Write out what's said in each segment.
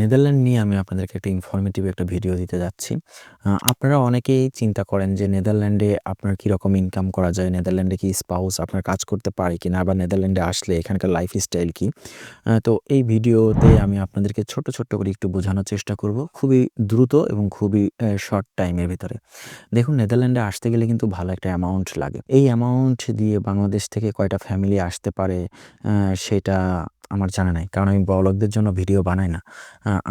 Netherland নিয়ে আমি আপনাদেরকে একটা ইনফরমেটিভ একটা ভিডিও দিতে যাচ্ছি। আপনারা অনেকেই চিন্তা করেন যে নেদারল্যান্ডে আপনার কীরকম ইনকাম করা যায়? নেদারল্যান্ডে কি স্পাউস আপনার কাজ করতে পারে কি না বা নেদারল্যান্ডে আসলে এখানকার লাইফ স্টাইল কী? তো এই ভিডিওতে আমি আপনাদেরকে ছোট্ট, ছোট্ট করে একটু বোঝানোর চেষ্টা করব। খুবই দ্রুত এবং খুবই শর্ট টাইমের ভিতরে দেখুন নেদারল্যান্ডে আসতে গেলে কিন্তু ভালো একটা অ্যামাউন্ট লাগে। এই অ্যামাউন্ট দিয়ে বাংলাদেশ থেকে কয়টা ফ্যামিলি আসতে পারে সেটা আমার জানা নাই। কারণ আমি বড়লোকদের জন্য ভিডিও বানাই না।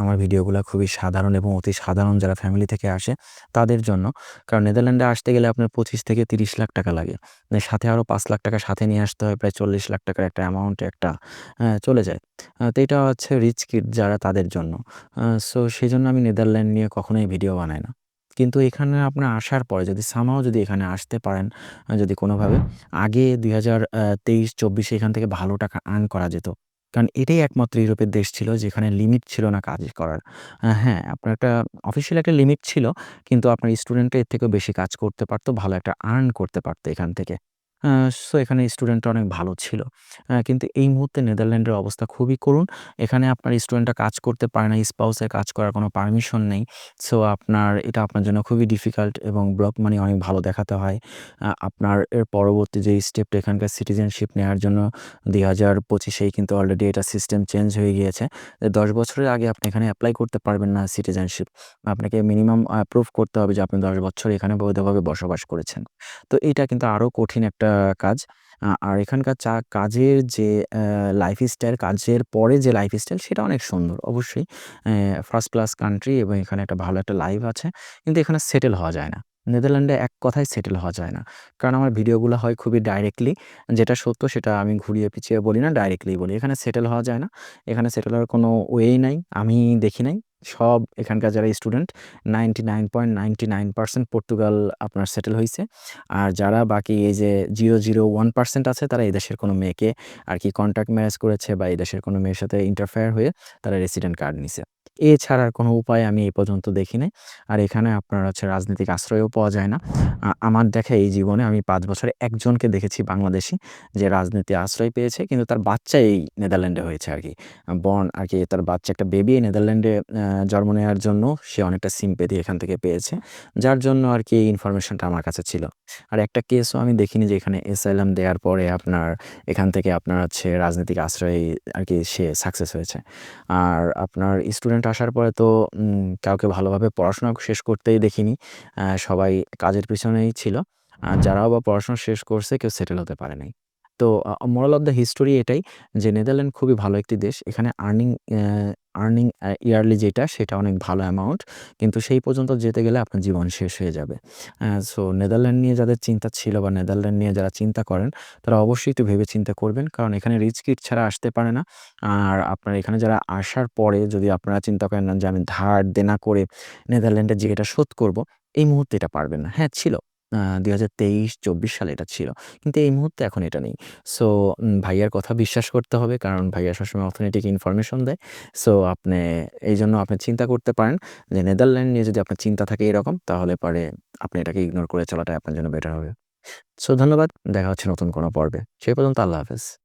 আমার ভিডিওগুলো খুবই সাধারণ এবং অতি সাধারণ যারা ফ্যামিলি থেকে আসে, তাদের জন্য। কারণ নেদারল্যান্ডে আসতে গেলে আপনার ২৫ থেকে ৩০ লাখ টাকা লাগে। মানে সাথে আরও পাঁচ লাখ টাকা সাথে নিয়ে আসতে হয়। প্রায় ৪০ লাখ টাকার একটা অ্যামাউন্ট একটা চলে যায়। তো এটা হচ্ছে রিচ কিড যারা তাদের জন্য। সো সেই জন্য আমি নেদারল্যান্ড নিয়ে কখনোই ভিডিও বানাই না। কিন্তু এখানে আপনার আসার পরে যদি সামাও যদি এখানে আসতে পারেন যদি কোনোভাবে, আগে দুই হাজার তেইশ, চব্বিশে এখান থেকে ভালো টাকা আর্ন করা যেত। কারণ এটাই একমাত্র ইউরোপের দেশ ছিল যেখানে লিমিট ছিল না কাজ করার। হ্যাঁ, আপনার একটা অফিসিয়াল একটা লিমিট ছিল কিন্তু আপনার স্টুডেন্টরা এর থেকেও বেশি কাজ করতে পারতো ভালো একটা আর্ন করতে পারতো এখান থেকে। সো এখানে স্টুডেন্টরা অনেক ভালো ছিল। কিন্তু এই মুহূর্তে নেদারল্যান্ডের অবস্থা খুবই করুণ। এখানে আপনার স্টুডেন্টরা কাজ করতে পারে না, স্পাউসের কাজ করার কোনো পারমিশন নেই। সো আপনার এটা আপনার জন্য খুবই ডিফিকাল্ট এবং ব্লক মানি অনেক ভালো দেখাতে হয়। আপনার এর পরবর্তী যে স্টেপটা এখানকার সিটিজেনশিপ নেওয়ার জন্য ২০২৫ এই কিন্তু অলরেডি এটা সিস্টেম চেঞ্জ হয়ে গিয়েছে। যে ১০ বছরের আগে আপনি এখানে অ্যাপ্লাই করতে পারবেন না সিটিজেনশিপ। আপনাকে মিনিমাম আ প্রুভ করতে হবে যে আপনি ১০ বছর এখানে বৈধভাবে বসবাস করেছেন। তো এটা কিন্তু আরও কঠিন একটা কাজ। আর এখানকার চা কাজের যে লাইফস্টাইল, কাজের পরে যে লাইফস্টাইল সেটা অনেক সুন্দর। অবশ্যই ফার্স্ট ক্লাস কান্ট্রি এবং এখানে একটা ভালো একটা লাইফ আছে। কিন্তু এখানে সেটেল হওয়া যায় না। নেদারল্যান্ডে এক কথায় সেটেল হওয়া যায় না। কারণ আমার ভিডিওগুলো হয় খুবই ডাইরেক্টলি যেটা সত্য সেটা আমি ঘুরিয়ে পিছিয়ে বলি না, ডাইরেক্টলি বলি। এখানে সেটেল হওয়া যায় না। এখানে সেটেল হওয়ার কোনো ওয়েই নাই। আমি দেখি নাই। সব এখানকার যারা স্টুডেন্ট 99.99% পর্তুগাল আপনার সেটেল হয়েছে আর যারা বাকি এই যে 001% আছে, তারা এই দেশের কোনো মেয়েকে আর কি কন্ট্রাক্ট ম্যারেজ করেছে বা এই দেশের কোনো মেয়ের সাথে ইন্টারফেয়ার হয়ে তারা রেসিডেন্ট কার্ড নিছে। এছাড়া আর কোনো উপায় আমি এই পর্যন্ত দেখি নাই। আর এখানে আপনার হচ্ছে রাজনৈতিক আশ্রয়ও পাওয়া যায় না। আমার দেখা এই জীবনে আমি পাঁচ বছরে একজনকে দেখেছি বাংলাদেশি যে রাজনীতি আশ্রয় পেয়েছে, কিন্তু তার বাচ্চা এই নেদারল্যান্ডে হয়েছে আরকি। বর্ন আরকি তার বাচ্চা একটা বেবি নেদারল্যান্ডে জন্ম নেয়ার জন্য সে অনেকটা সিম্প্যাথি এখান থেকে পেয়েছে। যার জন্য আর কি এই ইনফরমেশনটা আমার কাছে ছিল। আর একটা কেসও আমি দেখিনি যে এখানে অ্যাসাইলাম দেওয়ার পরে আপনার, এখান থেকে আপনার হচ্ছে রাজনৈতিক আশ্রয় আর কি সে সাকসেস হয়েছে। আর আপনার স্টুডেন্ট আসার পরে তো কাউকে ভালোভাবে পড়াশোনা শেষ করতেই দেখিনি। সবাই কাজের পিছনেই ছিল। আর যারাও বা পড়াশোনা শেষ করছে কেউ সেটেল হতে পারে নাই। তো মোরাল অফ দ্য হিস্টোরি এটাই যে নেদারল্যান্ড খুবই ভালো একটি দেশ। এখানে আর্নিং আর্নিং ইয়ারলি যেটা সেটা অনেক ভালো অ্যামাউন্ট। কিন্তু সেই পর্যন্ত যেতে গেলে আপনার জীবন শেষ হয়ে যাবে। সো নেদারল্যান্ড নিয়ে যাদের চিন্তা ছিল বা নেদারল্যান্ড নিয়ে যারা চিন্তা করেন তারা অবশ্যই একটু ভেবে চিন্তা করবেন। কারণ এখানে রিচ কিট ছাড়া আসতে পারে না। আর আপনার এখানে যারা আসার পরে যদি আপনারা চিন্তা করেন যে আমি ধার দেনা করে নেদারল্যান্ডে যেয়ে এটা শোধ করব, এই মুহূর্তে এটা পারবেন না। হ্যাঁ ছিল। আ ২০২৩-২৪ সালে এটা ছিল। কিন্তু এই মুহূর্তে এখন এটা নেই। সো ভাইয়ার কথা বিশ্বাস করতে হবে, কারণ ভাইয়া সবসময় অথেন্টিক ইনফরমেশন দেয়। সো আপনি, এই জন্য আপনি চিন্তা করতে পারেন যে নেদারল্যান্ড নিয়ে যদি আপনার চিন্তা থাকে এরকম, তাহলে পরে আপনি এটাকে ইগনোর করে চলাটাই আপনার জন্য বেটার হবে। সো ধন্যবাদ। দেখা হচ্ছে নতুন কোনো পর্বে। সেই পর্যন্ত আল্লাহ হাফেজ।